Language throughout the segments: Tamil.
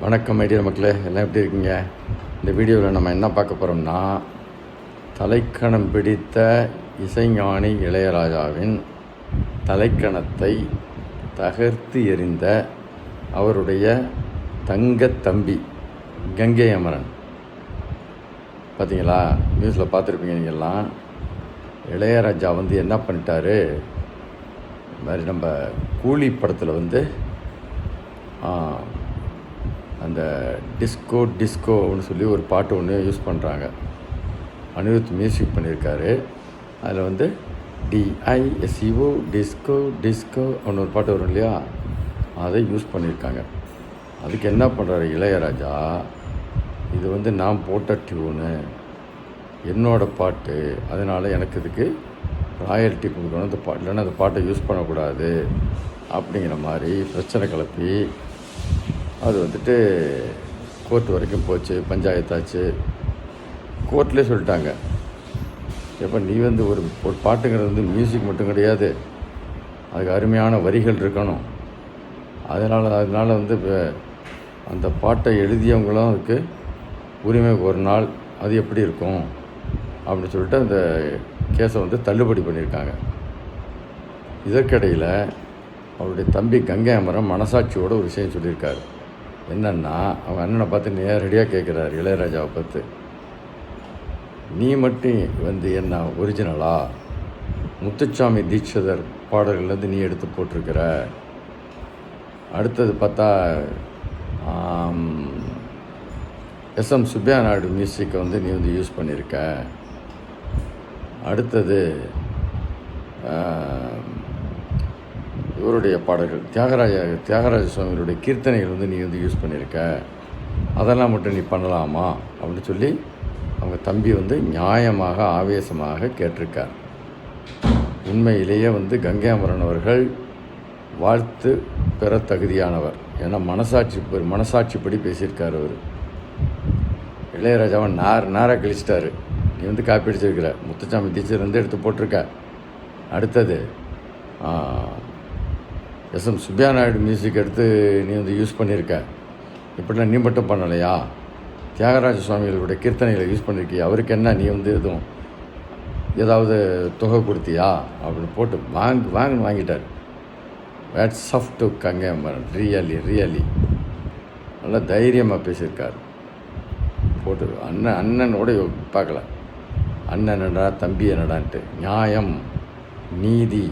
வணக்கம் மைடியர் மக்களே. எல்லாம் எப்படி இருக்கீங்க? இந்த வீடியோவில் நம்ம என்ன பார்க்க போகிறோம்னா தலைக்கணம் பிடித்த இசைஞானி இளையராஜாவின் தலைக்கணத்தை தகர்த்து எறிந்த அவருடைய தங்கத் தம்பி கங்கை அமரன் பார்த்தீங்களா நியூஸில் பார்த்துருப்பீங்க நீங்கள்லாம் இளையராஜா வந்து என்ன பண்ணிட்டாரு? இந்த மாதிரி நம்ம கூலி படத்தில் வந்து அந்த டிஸ்கோ டிஸ்கோன்னு சொல்லி ஒரு பாட்டு ஒன்று யூஸ் பண்ணுறாங்க அனிருத் மியூசிக் பண்ணியிருக்காரு. அதில் வந்து டிஐஎஸ்இஓ டிஸ்கோ டிஸ்கோ அப்படின்னு ஒரு பாட்டு வரும் இல்லையா? அதை யூஸ் பண்ணியிருக்காங்க. அதுக்கு என்ன பண்ணுறாரு இளையராஜா? இது வந்து நான் போட்ட டியூனு என்னோட பாட்டு. அதனால் எனக்கு இதுக்கு ராயல்ட்டி கொடுக்கணும் அந்த பாட்டு இல்லைன்னா அந்த பாட்டை யூஸ் பண்ணக்கூடாது. அப்படிங்கிற மாதிரி பிரச்சனை கிளப்பி அது வந்துட்டு கோர்ட் வரைக்கும் போச்சு பஞ்சாயத்தாச்சு. கோர்ட்லேயே சொல்லிட்டாங்க. எப்போ நீ வந்து ஒரு ஒரு பாட்டுங்கிறது வந்து மியூசிக் மட்டும் கிடையாது. அதுக்கு அருமையான வரிகள் இருக்கணும். அதனால் அதனால் வந்து இப்போ அந்த பாட்டை எழுதியவங்களும் அதுக்கு உரிமை ஒரு நாள் அது எப்படி இருக்கும் அப்படின்னு சொல்லிட்டு அந்த கேஸை வந்து தள்ளுபடி பண்ணியிருக்காங்க. இதற்கிடையில் அவருடைய தம்பி கங்கை அமரன் மனசாட்சியோட ஒரு விஷயம் சொல்லியிருக்காரு. என்னன்னா அவன் அண்ணனை பார்த்து நேரடியாக கேட்குறாரு இளையராஜாவை பார்த்து. நீ மட்டும் வந்து என்ன ஒரிஜினலா முத்துச்சாமி தீட்சிதர் பாடல்கள்லேருந்து நீ எடுத்து போட்டிருக்கிற? அடுத்தது பார்த்தா எஸ்எம் சுப்பியா நாயுடு மியூசிக்கை வந்து நீ வந்து யூஸ் பண்ணியிருக்க. அடுத்தது இவருடைய பாடல்கள் தியாகராஜ தியாகராஜ சுவாமிகளுடைய கீர்த்தனைகள் வந்து நீ வந்து யூஸ் பண்ணியிருக்க. அதெல்லாம் மட்டும் நீ பண்ணலாமா? அப்படின்னு சொல்லி அவங்க தம்பி வந்து நியாயமாக ஆவேசமாக கேட்டிருக்கார். உண்மையிலேயே வந்து கங்கையாமரன் அவர்கள் வாழ்த்து பெற தகுதியானவர். ஏன்னா மனசாட்சி மனசாட்சிப்படி பேசியிருக்கார் அவர். இளையராஜாவை நார் நாராக கழிச்சிட்டார். நீ வந்து காப்பி அடிச்சிருக்கிற. முத்துச்சாமி டீச்சர் வந்து எடுத்து போட்டிருக்க. அடுத்தது எஸ்எம் சுப்பியா நாயுடு மியூசிக் எடுத்து நீ வந்து யூஸ் பண்ணியிருக்க இப்படிலாம் நீ மட்டும் பண்ணலையா? தியாகராஜ சுவாமிகளுடைய கீர்த்தனைகளை யூஸ் பண்ணியிருக்கியா அவருக்கு என்ன? நீ வந்து எதுவும் ஏதாவது தொகை கொடுத்தியா? அப்படின்னு போட்டு வாங்கி வாங்கன்னு வாங்கிட்டார். வேட்ஸ் ஆஃப் டு கங்கேமரன் ரியலி ரியலி நல்லா தைரியமாக பேசியிருக்கார். போட்டு அண்ணன் அண்ணனோட பார்க்கல. அண்ணன் என்னடா தம்பி என்னடான்ட்டு. நியாயம் நீதி.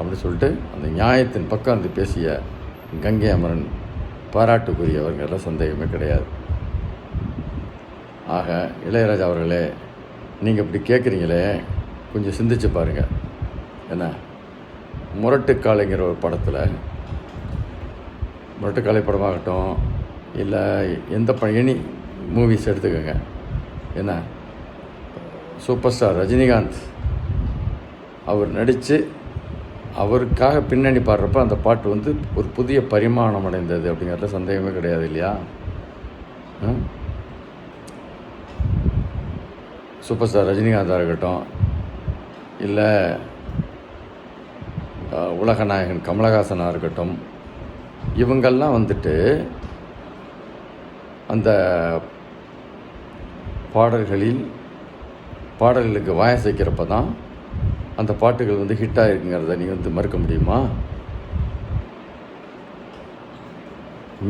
அப்படின்னு சொல்லிட்டு அந்த நியாயத்தின் பக்கம் வந்து பேசிய கங்கை அமரன் பாராட்டுக்குரியவர்கள சந்தேகமே கிடையாது. ஆக இளையராஜா அவர்களே நீங்கள் இப்படி கேட்குறீங்களே கொஞ்சம் சிந்திச்சு பாருங்கள் என்ன முரட்டுக்காளைங்கிற ஒரு படத்தில் முரட்டுக்காலை படமாகட்டும் இல்லை எந்த பயணி எனி மூவிஸ் எடுத்துக்கோங்க. என்ன சூப்பர் ஸ்டார் ரஜினிகாந்த் அவர் நடித்து அவருக்காக பின்னணி பாடுறப்ப அந்த பாட்டு வந்து ஒரு புதிய பரிமாணம் அடைந்தது அப்படிங்கிறதுல சந்தேகமே கிடையாது இல்லையா? சூப்பர் ஸ்டார் ரஜினிகாந்தாக இருக்கட்டும் இல்லை உலகநாயகன் உலக நாயகன் கமலஹாசனாக இருக்கட்டும் இவங்கெல்லாம் வந்துட்டு அந்த பாடல்களில் பாடல்களுக்கு வாயசைக்கிறப்ப தான் அந்த பாட்டுகள் வந்து ஹிட் ஆகிருக்குங்கிறத நீ வந்து மறுக்க முடியுமா?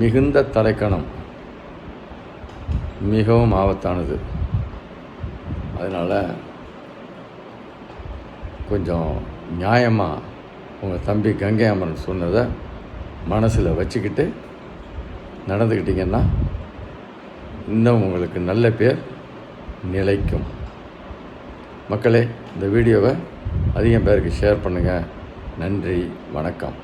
மிகுந்த தலைக்கணம். மிகவும் ஆபத்தானது. அதனால் கொஞ்சம் நியாயமாக உங்கள் தம்பி கங்கை அமரன் சொன்னதை மனசில் வச்சுக்கிட்டு நடந்துக்கிட்டிங்கன்னா இன்னும் உங்களுக்கு நல்ல பேர் நிலைக்கும். மக்களே இந்த வீடியோவை அதிகம் பேருக்கு ஷேர் பண்ணுங்கள் நன்றி வணக்கம்.